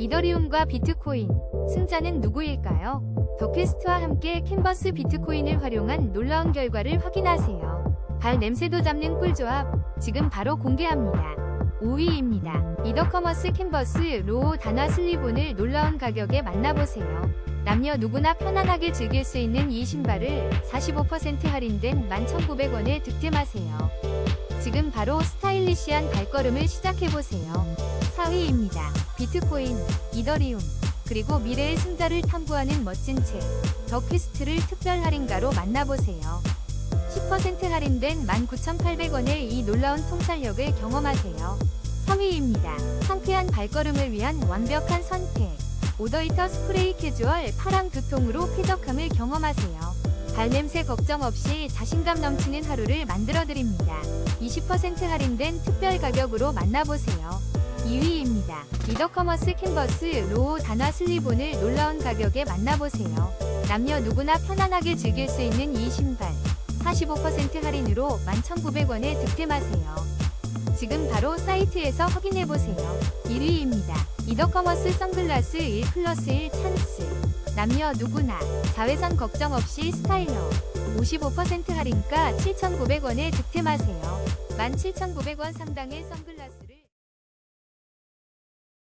이더리움과 비트코인. 승자는 누구일까요? 더퀘스트와 함께 캔버스 비트코인을 활용한 놀라운 결과를 확인하세요. 발 냄새도 잡는 꿀조합. 지금 바로 공개합니다. 5위입니다. 이더커머스 캔버스 로우 단화 슬리본을 놀라운 가격에 만나보세요. 남녀 누구나 편안하게 즐길 수 있는 이 신발을 45% 할인된 11,900원에 득템하세요. 지금 바로 스타일리시한 발걸음을 시작해보세요. 4위입니다. 비트코인, 이더리움, 그리고 미래의 승자를 탐구하는 멋진 책, 더 퀘스트를 특별 할인가로 만나보세요. 10% 할인된 19,800원의 이 놀라운 통찰력을 경험하세요. 3위입니다. 상쾌한 발걸음을 위한 완벽한 선택. 오더히터 스프레이 캐주얼 파랑 두 통으로 쾌적함을 경험하세요. 발냄새 걱정 없이 자신감 넘치는 하루를 만들어드립니다. 20% 할인된 특별 가격으로 만나보세요. 2위입니다. 이더커머스 캔버스 로우 단화 슬리본을 놀라운 가격에 만나보세요. 남녀 누구나 편안하게 즐길 수 있는 이 신발. 45% 할인으로 11,900원에 득템하세요. 지금 바로 사이트에서 확인해보세요. 1위입니다. 이더커머스 선글라스 1 플러스 1 찬스. 남녀 누구나 자외선 걱정 없이 스타일러. 55% 할인가 7,900원에 득템하세요. 17,900원 상당의 선글라스를